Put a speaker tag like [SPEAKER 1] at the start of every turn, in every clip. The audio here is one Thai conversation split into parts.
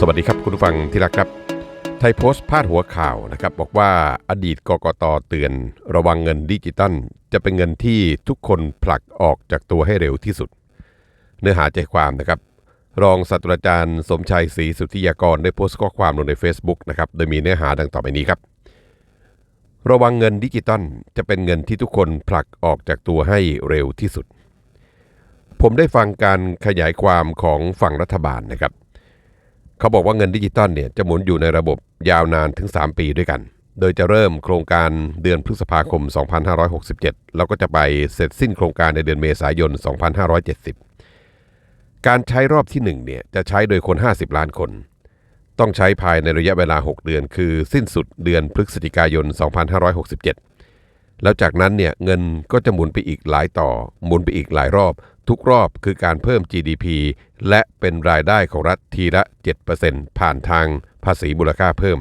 [SPEAKER 1] สวัสดีครับคุณผู้ฟังที่รักครับไทยโพสต์พาดหัวข่าวนะครับบอกว่าอดีตกกตเตือน ระวังเงินดิจิตัล จะเป็นเงินที่ทุกคนผลักออกจากตัวให้เร็วที่สุด เนื้อหาใจความนะครับ รองศาสตราจารย์สมชัยศรีสุทธิยากรได้โพสต์ข้อความลงใน Facebook นะครับโดยมีเนื้อหาดังต่อไปนี้ครับ ระวังเงินดิจิตัล จะเป็นเงินที่ทุกคนผลักออกจากตัวให้เร็วที่สุด ผมได้ฟังการขยายความของฝั่งรัฐบาลนะครับ เขาบอกว่าเงินดิจิตอลเนี่ยจะหมุนอยู่ในระบบยาวนานถึง 3 ปีด้วยกัน โดยจะเริ่มโครงการเดือนพฤษภาคม 2567 แล้วก็จะไปเสร็จสิ้นโครงการในเดือนเมษายน 2570 การใช้รอบที่1เนี่ยจะใช้โดยคน 50 ล้านคน ต้องใช้ภายในระยะเวลา 6 เดือน คือสิ้นสุดเดือนพฤศจิกายน 2567 แล้วจากนั้นเนี่ยเงินก็จะหมุนไปอีกหลายต่อ หมุนไปอีกหลายรอบ ทุกรอบคือการเพิ่ม GDP และเป็นรายได้ของรัฐทีละ 7%ผ่านทางภาษีมูลค่าเพิ่ม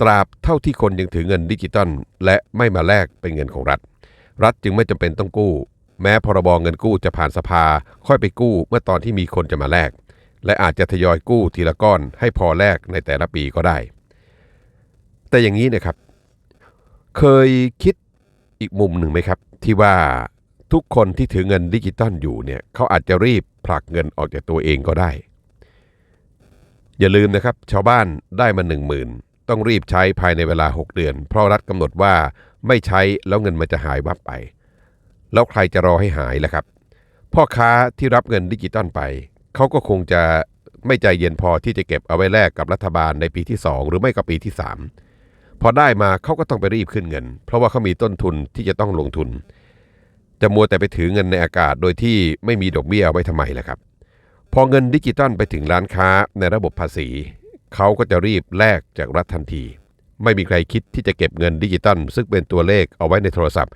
[SPEAKER 1] ตราบเท่าที่คนยังถือเงินดิจิตอลและไม่มาแลกเป็นเงินของรัฐ รัฐจึงไม่จำเป็นต้องกู้ แม้พรบเงินกู้จะผ่านสภา ค่อยไปกู้เมื่อตอนที่มีคนจะมาแลกและอาจจะทยอยกู้ทีละก้อนให้พอแลกในแต่ละปีก็ได้ แต่อย่างนี้นะครับ เคยคิดอีกมุมหนึ่งไหมครับ ที่ว่า ทุกคนที่ถือเงินดิจิตอลอยู่เนี่ยเขาอาจจะรีบผลักเงินออกจากตัวเองก็ได้ อย่าลืมนะครับ ชาวบ้านได้มาหนึ่งหมื่นต้องรีบใช้ภายในเวลา 6 เดือน เพราะรัฐกำหนดว่าไม่ใช้แล้วเงินมันจะหายวับไป แล้วใครจะรอให้หายล่ะครับ พ่อค้าที่รับเงินดิจิตอลไป เขาก็คงจะไม่ใจเย็นพอที่จะเก็บเอาไว้แลกกับรัฐบาลในปีที่ 2 หรือไม่ก็ปีที่ 3 พอได้มาเขาก็ต้องไปรีบขึ้นเงิน เพราะว่าเขามีต้นทุนที่จะต้องลงทุน จะมัวแต่ไปถือเงินในอากาศโดยที่ไม่มีดอกเบี้ยเอาไว้ทำไมล่ะครับ พอเงินดิจิตอลไปถึงร้านค้าในระบบภาษี เขาก็จะรีบแลกจากรัฐทันที ไม่มีใครคิดที่จะเก็บเงินดิจิตอลซึ่งเป็นตัวเลขเอาไว้ในโทรศัพท์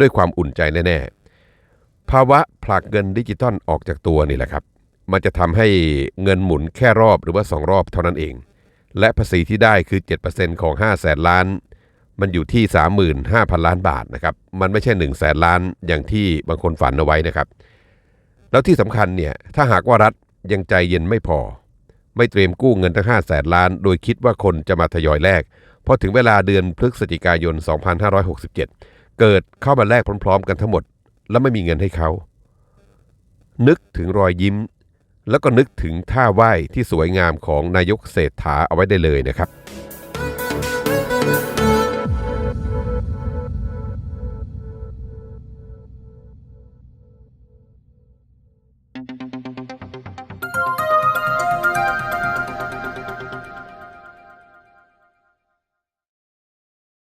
[SPEAKER 1] ด้วยความอุ่นใจแน่ๆภาวะผลักเงินดิจิตอลออกจากตัวนี่แหละครับ มันจะทำให้เงินหมุนแค่รอบหรือว่า 2 รอบเท่านั้นเอง และภาษีที่ได้คือ 7%ของ5แสนล้าน มันอยู่ที่ 35,000 ล้านบาทนะครับ มันไม่ใช่1 0 0 0 0แสนล้านอย่างที่บางคนฝันเอาไว้นะครับ แล้วที่สำคัญเนี่ยถ้าหากว่ารัฐยังใจเย็นไม่พอ ไม่เตรียมกู้เงินทั้ง5แสนล้าน โดยคิดว่าคนจะมาทยอยแลกพอถึงเวลาเดือนพฤศจิกายน 2567 เกิดเข้ามาแลกพร้อมๆ กันทั้งหมด แล้วไม่มีเงินให้เขา นึกถึงรอยยิ้ม แล้วก็นึกถึงท่าไหว้ที่สวยงามของนายกเศรษฐาเอาไว้ได้เลยนะครับ thank you